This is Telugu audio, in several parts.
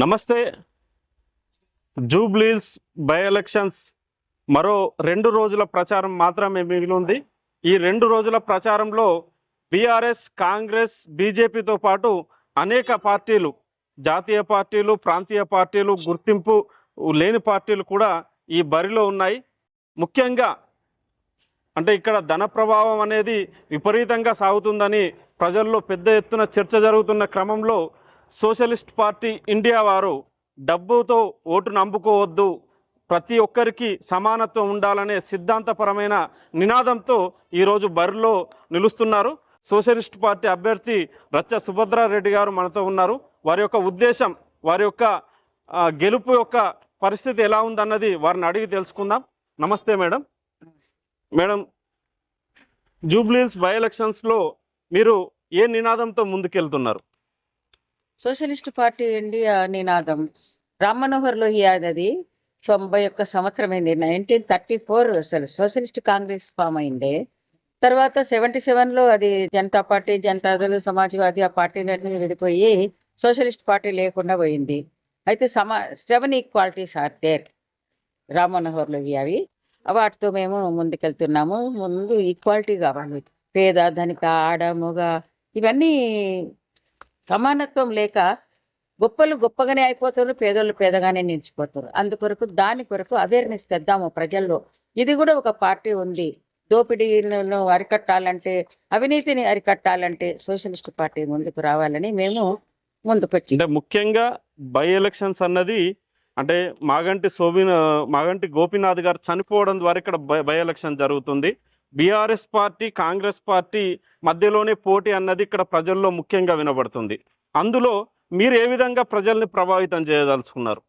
నమస్తే. జూబ్లీస్ బై ఎలక్షన్స్ మరో రెండు రోజుల ప్రచారం మాత్రమే మిగిలి ఉంది. ఈ రెండు రోజుల ప్రచారంలో బీఆర్ఎస్ కాంగ్రెస్ బీజేపీతో పాటు అనేక పార్టీలు జాతీయ పార్టీలు ప్రాంతీయ పార్టీలు గుర్తింపు లేని పార్టీలు కూడా ఈ బరిలో ఉన్నాయి. ముఖ్యంగా అంటే ఇక్కడ ధన ప్రభావం అనేది విపరీతంగా సాగుతుందని ప్రజల్లో పెద్ద ఎత్తున చర్చ జరుగుతున్న క్రమంలో సోషలిస్ట్ పార్టీ ఇండియా వారు డబ్బుతో ఓటు నమ్ముకోవద్దు ప్రతి ఒక్కరికి సమానత్వం ఉండాలనే సిద్ధాంతపరమైన నినాదంతో ఈరోజు బరిలో నిలుస్తున్నారు. సోషలిస్ట్ పార్టీ అభ్యర్థి రచ్చ సుభద్రారెడ్డి గారు మనతో ఉన్నారు. వారి యొక్క ఉద్దేశం వారి యొక్క గెలుపు యొక్క పరిస్థితి ఎలా ఉందన్నది వారిని అడిగి తెలుసుకుందాం. నమస్తే మేడం. మేడం జూబ్లీస్ బై ఎలక్షన్స్లో మీరు ఏ నినాదంతో ముందుకెళ్తున్నారు? సోషలిస్ట్ పార్టీ ఇండియా నినాదం. రామ్ మనోహర్ అది తొంభై ఒక్క సంవత్సరం అయింది నైన్టీన్ థర్టీ ఫోర్ అసలు సోషలిస్ట్ కాంగ్రెస్ ఫామ్ అయింది. తర్వాత సెవెంటీ సెవెన్లో అది జనతా పార్టీ జనతాదళ సమాజ్వాది ఆ పార్టీలన్నీ విడిపోయి సోషలిస్ట్ పార్టీ లేకుండా పోయింది. అయితే సమా seven equalities are there Ram Manohar లోహియావి వాటితో మేము ముందుకెళ్తున్నాము. ముందు ఈక్వాలిటీ కావాలి. పేద ధనిక ఆడ మొగ ఇవన్నీ సమానత్వం లేక గొప్పలు గొప్పగానే అయిపోతారు పేదోళ్ళు పేదగానే నిలిచిపోతారు. అందుకొరకు దాని కొరకు అవేర్నెస్ తెద్దాము ప్రజల్లో. ఇది కూడా ఒక పార్టీ ఉంది. దోపిడీలను అరికట్టాలంటే అవినీతిని అరికట్టాలంటే సోషలిస్ట్ పార్టీ ముందుకు రావాలని మేము ముందుకొచ్చి అంటే ముఖ్యంగా బై ఎలక్షన్స్ అన్నది అంటే మాగంటి సోబిన మాగంటి గోపీనాథ్ గారు చనిపోవడం ద్వారా ఇక్కడ బై బై ఎలక్షన్ జరుగుతుంది. బీఆర్ఎస్ పార్టీ కాంగ్రెస్ పార్టీ మధ్యలోనే పోటీ అన్నది ఇక్కడ ప్రజల్లో ముఖ్యంగా వినబడుతుంది. అందులో మీరు ఏ విధంగా ప్రజల్ని ప్రభావితం చేయదలుచుకున్నారు?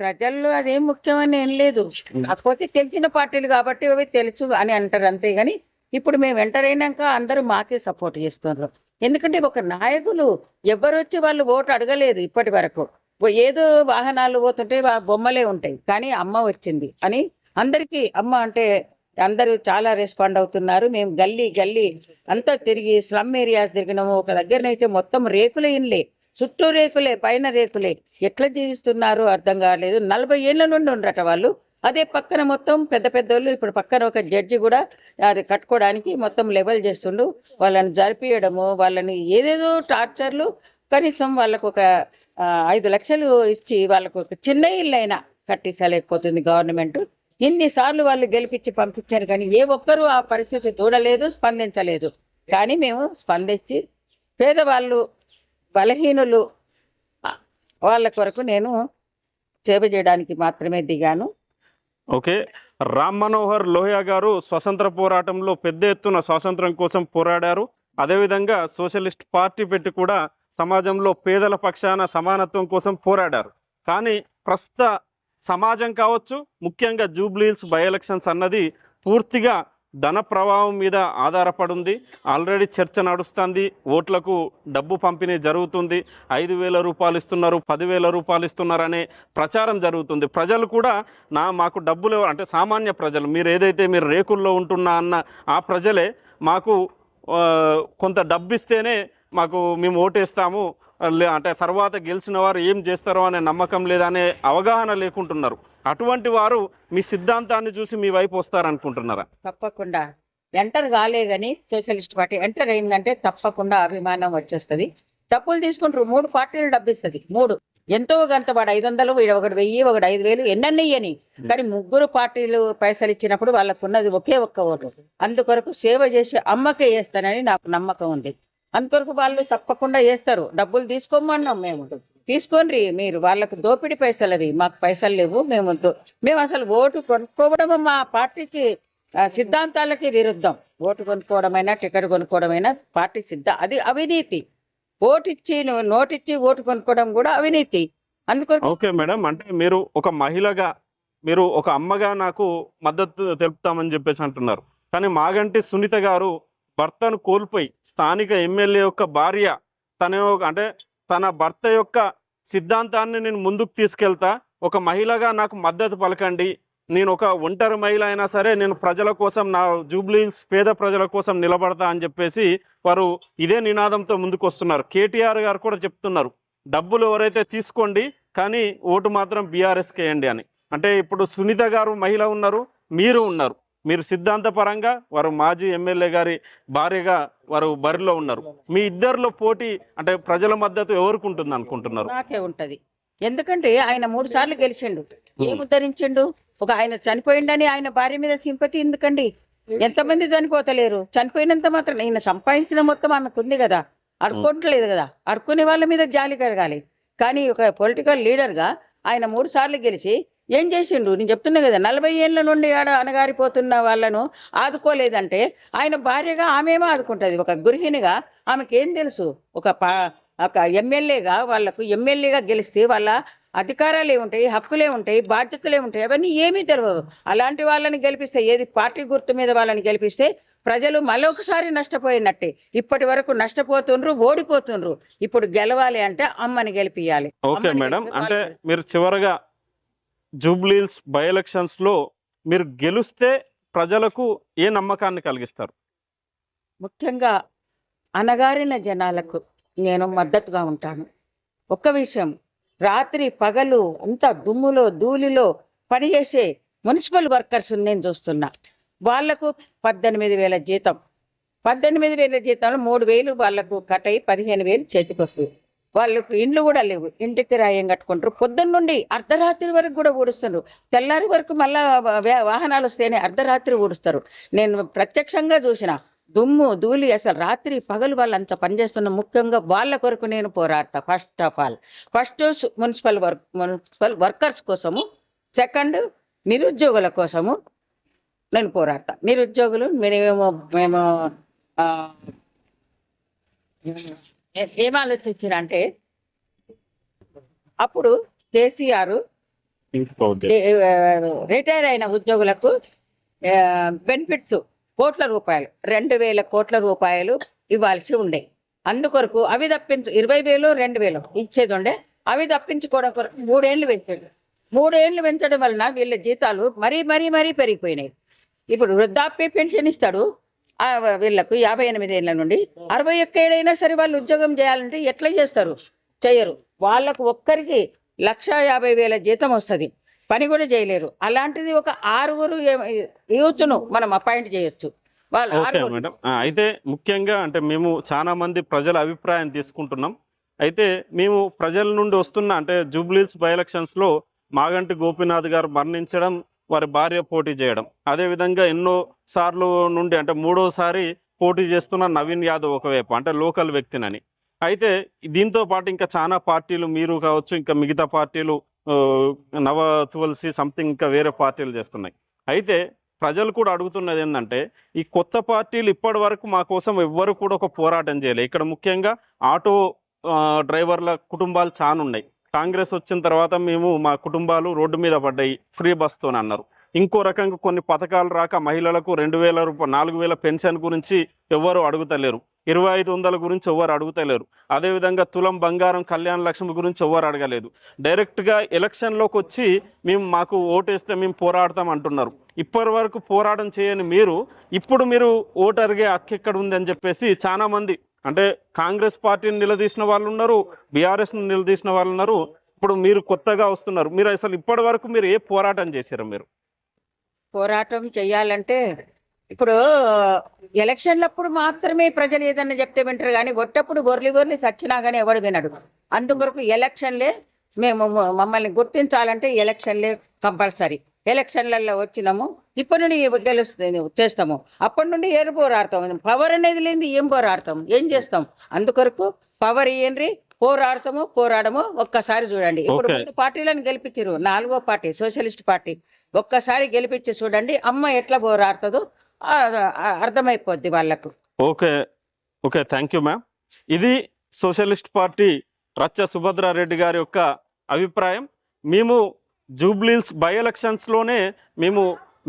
ప్రజల్లో అదేం ముఖ్యమని ఏం లేదు. కాకపోతే తెలిసిన పార్టీలు కాబట్టి అవి తెలుసు అని అంటారు అంతే కానీ ఇప్పుడు మేము ఎంటర్ అయినాక అందరూ మాకే సపోర్ట్ చేస్తున్నారు. ఎందుకంటే ఒక నాయకులు ఎవరు వచ్చి వాళ్ళు ఓటు అడగలేదు ఇప్పటి వరకు. ఏదో వాహనాలు పోతుంటే బొమ్మలే ఉంటాయి. కానీ అమ్మ వచ్చింది అని అందరికీ అమ్మ అంటే అందరూ చాలా రెస్పాండ్ అవుతున్నారు. మేము గల్లీ గల్లీ అంతా తిరిగి స్లమ్ ఏరియాస్ తిరిగినాము. ఒక దగ్గరనైతే మొత్తం రేకులే ఇన్లే చుట్టూ రేకులే పైన రేకులే. ఎట్లా జీవిస్తున్నారో అర్థం కాలేదు. నలభై ఏళ్ళ నుండి ఉండరట వాళ్ళు. అదే పక్కన మొత్తం పెద్ద పెద్దోళ్ళు ఇప్పుడు పక్కన ఒక జడ్జి కూడా అది కట్టుకోవడానికి మొత్తం లెవెల్ చేస్తుండు. వాళ్ళని జరిపియడము వాళ్ళని ఏదేదో టార్చర్లు కనీసం వాళ్ళకు ఒక ఐదు లక్షలు ఇచ్చి వాళ్ళకు ఒక చిన్న ఇల్లు అయినా కట్టించలేకపోతుంది గవర్నమెంట్. ఇన్నిసార్లు వాళ్ళు గెలిపించి పంపించారు కానీ ఏ ఒక్కరూ ఆ పరిస్థితి చూడలేదు స్పందించలేదు. కానీ మేము స్పందించి పేదవాళ్ళు బలహీనులు వాళ్ళ కొరకు నేను సేవ చేయడానికి మాత్రమే దిగాను. ఓకే. రామ్ మనోహర్ లోహియా గారు స్వతంత్ర పోరాటంలో పెద్ద ఎత్తున స్వాతంత్రం కోసం పోరాడారు. అదేవిధంగా సోషలిస్ట్ పార్టీ పెట్టి కూడా సమాజంలో పేదల పక్షాన సమానత్వం కోసం పోరాడారు. కానీ ప్రస్తుత సమాజం కావచ్చు ముఖ్యంగా జూబ్లీల్స్ బై ఎలక్షన్స్ అన్నది పూర్తిగా ధన ప్రభావం మీద ఆధారపడింది. ఆల్రెడీ చర్చ నడుస్తుంది. ఓట్లకు డబ్బు పంపిణీ జరుగుతుంది. ఐదు వేల రూపాయలు ఇస్తున్నారు పదివేల రూపాయలు ఇస్తున్నారు అనే ప్రచారం జరుగుతుంది. ప్రజలు కూడా నా మాకు డబ్బులు అంటే సామాన్య ప్రజలు మీరు ఏదైతే మీరు రేకుల్లో ఉంటున్నా అన్న ఆ ప్రజలే మాకు కొంత డబ్బు ఇస్తేనే మాకు మేము ఓటేస్తాము. అంటే తర్వాత గెలిచిన వారు ఏం చేస్తారో అనే నమ్మకం లేదనే అవగాహన లేకుంటున్నారు. అటువంటి వారు మీ సిద్ధాంతాన్ని చూసి మీ వైపు వస్తారనుకుంటున్నారా? తప్పకుండా. ఎంటర్ కాలే కానీ సోషలిస్ట్ పార్టీ ఎంటర్ అయిందంటే తప్పకుండా అభిమానం వచ్చేస్తుంది. డబ్బులు తీసుకుంటారు మూడు పార్టీలు డబ్బు ఇస్తుంది మూడు. ఎంతో గంత వాడు ఐదు వందలు వీడు ఒకటి వెయ్యి ఒకటి ఐదు వేలు ఎన్నన్నయ్యని. కానీ ముగ్గురు పార్టీలు పైసలు ఇచ్చినప్పుడు వాళ్ళకు ఉన్నది ఒకే ఒక్క ఓటు. అందుకొరకు సేవ చేసి అమ్మకే చేస్తానని నాకు నమ్మకం ఉంది. అందుకొరకు వాళ్ళు తప్పకుండా చేస్తారు. డబ్బులు తీసుకోమన్నాం మేము. తీసుకోండి మీరు వాళ్ళకు దోపిడీ పైసలు అవి మాకు పైసలు లేవు మేము మేము అసలు ఓటు కొనుక్కోవడం మా పార్టీకి సిద్ధాంతాలకి విరుద్ధం. ఓటు కొనుక్కోవడమైనా టికెట్ కొనుక్కోవడమైనా పార్టీ సిద్ధ అది అవినీతి. ఓటిచ్చి నోటిచ్చి ఓటు కొనుక్కోవడం కూడా అవినీతి. అందుకని ఓకే మేడం. అంటే మీరు ఒక మహిళగా మీరు ఒక అమ్మగా నాకు మద్దతు తెలుపుతామని చెప్పేసి అంటున్నారు. కానీ మాగంటి సునీత గారు భర్తను కోల్పోయి స్థానిక ఎమ్మెల్యే యొక్క భార్య తన అంటే తన భర్త యొక్క సిద్ధాంతాన్ని నేను ముందుకు తీసుకెళ్తా. ఒక మహిళగా నాకు మద్దతు పలకండి. నేను ఒక ఒంటరి మహిళ అయినా సరే నేను ప్రజల కోసం నా జూబ్లీన్స్ పేద ప్రజల కోసం నిలబడతా అని చెప్పేసి వారు ఇదే నినాదంతో ముందుకు వస్తున్నారు కేటీఆర్ గారు కూడా చెప్తున్నారు. డబ్బులు ఎవరైతే తీసుకోండి కానీ ఓటు మాత్రం బీఆర్ఎస్కేయండి అని. అంటే ఇప్పుడు సునీత గారు మహిళ ఉన్నారు మీరు ఉన్నారు. మీరు సిద్ధాంతపరంగా వారు మాజీ ఎమ్మెల్యే గారి భార్యగా వారు బరిలో ఉన్నారు. మీ ఇద్దరిలో పోటీ అంటే ప్రజల మద్దతు ఎవరికి ఉంటుంది అనుకుంటున్నారు? నాకే ఉంటది. ఎందుకంటే ఆయన మూడు సార్లు గెలిచిండు. ఏం ఉద్ధరించిండు? ఒక ఆయన చనిపోయిండని ఆయన భార్య మీద సింపతి ఎందుకండి? ఎంతమంది చనిపోతలేరు? చనిపోయినంత మాత్రం ఈయన సంపాదించిన మొత్తం ఆమెకు ఉంది కదా అడుక్కోవట్లేదు కదా. అడుక్కునే వాళ్ళ మీద జాలి కలగాలి. కానీ ఒక పొలిటికల్ లీడర్గా ఆయన మూడు సార్లు గెలిచి ఏం చేసిండు నేను చెప్తున్నా కదా నలభై ఏళ్ళ నుండి ఆడ అనగారిపోతున్న వాళ్ళను ఆదుకోలేదంటే ఆయన భార్యగా ఆమెమో ఆదుకుంటుంది. ఒక గృహిణిగా ఆమెకి ఏం తెలుసు? ఒక పా ఒక ఎమ్మెల్యేగా వాళ్ళకు ఎమ్మెల్యేగా గెలిస్తే వాళ్ళ అధికారాలు ఏముంటాయి హక్కులే ఉంటాయి బాధ్యతలే ఉంటాయి అవన్నీ ఏమీ తెలియదు అలాంటి వాళ్ళని గెలిపిస్తే ఏది పార్టీ గుర్తు మీద వాళ్ళని గెలిపిస్తే ప్రజలు మరొకసారి నష్టపోయినట్టే. ఇప్పటి వరకు నష్టపోతుండ్రు ఓడిపోతుండ్రు. ఇప్పుడు గెలవాలి అంటే అమ్మని గెలిపియాలి. ఓకే మేడం అంటే మీరు చివరగా జూబ్లీల్స్ బై ఎలక్షన్స్లో మీరు గెలిస్తే ప్రజలకు ఏ నమ్మకాన్ని కలిగిస్తారు? ముఖ్యంగా అనగారిన జనాలకు నేను మద్దతుగా ఉంటాను. ఒక్క విషయం రాత్రి పగలు అంతా దుమ్ములో ధూళిలో పనిచేసే మున్సిపల్ వర్కర్స్ నేను చూస్తున్నా. వాళ్ళకు పద్దెనిమిది వేల జీతం. పద్దెనిమిది వేల జీతంలో మూడు వేలు వాళ్ళకు కట్ అయ్యి పదిహేను వేలు చేతికి వస్తుంది వాళ్ళకు ఇండ్లు కూడా లేవు. ఇంటికి రాయం కట్టుకుంటారు. పొద్దున్న నుండి అర్ధరాత్రి వరకు కూడా ఊడుస్తున్నారు తెల్లారి వరకు మళ్ళా వాహనాలు వస్తేనే అర్ధరాత్రి ఊడుస్తారు. నేను ప్రత్యక్షంగా చూసిన దుమ్ము ధూళి అసలు రాత్రి పగలు వాళ్ళంతా పనిచేస్తున్న ముఖ్యంగా వాళ్ళ కొరకు నేను పోరాడతా first of all. First municipal work municipal workers కోసము సెకండ్ నిరుద్యోగుల కోసము నేను పోరాడతా. నిరుద్యోగులు మేమేమో మేము ఏ- అంటే అప్పుడు కేసీఆర్ రిటైర్ అయిన ఉద్యోగులకు బెనిఫిట్స్ కోట్ల రూపాయలు రెండు వేల కోట్ల రూపాయలు ఇవ్వాల్సి ఉండే. అందుకొరకు అవి తప్పించు ఇరవై వేలు రెండు వేలు ఇచ్చేది ఉండే. అవి తప్పించుకోవడం కొరకు మూడేళ్ళు పెంచాడు మూడేళ్ళు పెంచడం వలన వీళ్ళ జీతాలు మరీ మరీ మరీ పెరిగిపోయినాయి. ఇప్పుడు వృద్ధాప్య పెన్షన్ ఇస్తాడు వీళ్ళకు యాభై ఎనిమిది ఏళ్ళ నుండి అరవై ఒక్క ఏడైనా సరే వాళ్ళు ఉద్యోగం చేయాలంటే ఎట్లా చేస్తారు? చేయరు. వాళ్ళకు ఒక్కరికి లక్ష యాభై వేల జీతం వస్తుంది. పని కూడా చేయలేరు. అలాంటిది ఒక ఆరుగురు యూత్ను మనం అపాయింట్ చేయొచ్చు. వాళ్ళు మేడం. అయితే ముఖ్యంగా అంటే మేము చాలా మంది ప్రజల అభిప్రాయం తీసుకుంటున్నాం. అయితే మేము ప్రజల నుండి వస్తున్న అంటే జూబ్లీస్ బై ఎలక్షన్స్లో మాగంటి గోపీనాథ్ గారు మరణించడం వారి భార్య పోటీ చేయడం అదే విధంగా ఎన్నో సార్లు నుండి అంటే మూడోసారి పోటీ చేస్తున్న నవీన్ యాదవ్ ఒకవైపు అంటే లోకల్ వ్యక్తినని. అయితే దీంతో పాటు ఇంకా చాలా పార్టీలు మీరు కావచ్చు ఇంకా మిగతా పార్టీలు నవ తువల్సి సంథింగ్ ఇంకా వేరే పార్టీలు చేస్తున్నాయి. అయితే ప్రజలు కూడా అడుగుతున్నది ఏంటంటే ఈ కొత్త పార్టీలు ఇప్పటి వరకు మా కోసం ఎవ్వరు కూడా ఒక పోరాటం చేయలేదు ఇక్కడ ముఖ్యంగా ఆటో డ్రైవర్ల కుటుంబాలు చాలా ఉన్నాయి కాంగ్రెస్ వచ్చిన తర్వాత మేము మా కుటుంబాలు రోడ్డు మీద పడ్డాయి ఫ్రీ బస్తోని అన్నారు. ఇంకో రకంగా కొన్ని పథకాలు రాక మహిళలకు రెండు వేల రూపాయలు నాలుగు వేల పెన్షన్ గురించి ఎవరు అడుగుతలేరు. ఇరవై ఐదు వందల గురించి ఎవరు అడుగుతలేరు. అదేవిధంగా తులం బంగారం కళ్యాణ లక్ష్మి గురించి ఎవరు అడగలేదు. డైరెక్ట్గా ఎలక్షన్లోకి వచ్చి మేము మాకు ఓటేస్తే మేము పోరాడతాం అంటున్నారు. ఇప్పటి వరకు పోరాటం చేయని మీరు ఇప్పుడు మీరు ఓటు అడిగే హక్కు ఉంది అని చెప్పేసి చాలామంది అంటే కాంగ్రెస్ పార్టీని నిలదీసిన వాళ్ళు ఉన్నారు బీఆర్ఎస్ను నిలదీసిన వాళ్ళు ఉన్నారు. ఇప్పుడు మీరు కొత్తగా వస్తున్నారు. మీరు అసలు ఇప్పటి వరకు మీరు ఏ పోరాటం చేశారు మీరు? పోరాటం చెయ్యాలంటే ఇప్పుడు ఎలక్షన్లప్పుడు మాత్రమే ప్రజలు ఏదన్నా చెప్తే వింటారు కానీ ఒట్టప్పుడు బొర్లి బొర్లి సచ్చినా కానీ ఎవడు వినడు. అందుకొరకు ఎలక్షన్లే మేము మమ్మల్ని గుర్తించాలంటే ఎలక్షన్లే కంపల్సరీ. ఎలక్షన్లలో వచ్చినాము ఇప్పటి నుండి గెలుస్తుంది చేస్తాము. అప్పటి నుండి ఏరు పోరాడతాం. పవర్ అనేది లేని ఏం పోరాడతాం? ఏం చేస్తాం? అందుకొరకు పవర్ ఇయ్యండి పోరాడతాము పోరాడము ఒక్కసారి చూడండి. ఇప్పుడు పార్టీలను గెలిపించారు నాలుగో పార్టీ సోషలిస్ట్ పార్టీ. ఒక్కసారి గెలిపించి చూడండి అమ్మ ఎట్లా పోరాడుతుందో అర్థమైపోద్ది వాళ్ళకు. Okay okay thank you ma'am ఇది సోషలిస్ట్ పార్టీ రచ్చ సుభద్రారెడ్డి గారి యొక్క అభిప్రాయం. మేము జూబ్లీల్స్ బై ఎలక్షన్స్లోనే మేము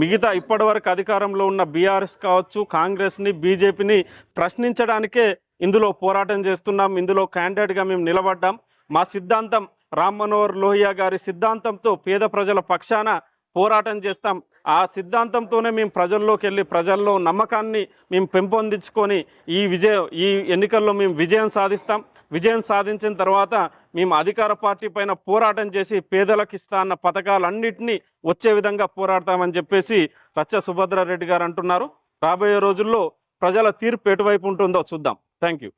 మిగతా ఇప్పటివరకు అధికారంలో ఉన్న బీఆర్ఎస్ కావచ్చు కాంగ్రెస్ని బీజేపీని ప్రశ్నించడానికే ఇందులో పోరాటం చేస్తున్నాం. ఇందులో క్యాండిడేట్గా మేము నిలబడ్డాం. మా సిద్ధాంతం రామ్ మనోహర్ లోహియా గారి సిద్ధాంతంతో పేద ప్రజల పక్షాన పోరాటం చేస్తాం. ఆ సిద్ధాంతంతోనే మేము ప్రజల్లోకి వెళ్ళి ప్రజల్లో నమ్మకాన్ని మేము పెంపొందించుకొని ఈ విజయ ఈ ఎన్నికల్లో మేము విజయం సాధిస్తాం. విజయం సాధించిన తర్వాత మేము అధికార పార్టీ పైన పోరాటం చేసి పేదలకు ఇస్తా అన్న పథకాలన్నింటినీ వచ్చే విధంగా పోరాడతామని చెప్పేసి రచ్చ సుభద్రారెడ్డి గారు అంటున్నారు. రాబోయే రోజుల్లో ప్రజల తీర్పు ఎటువైపు ఉంటుందో చూద్దాం. Thank you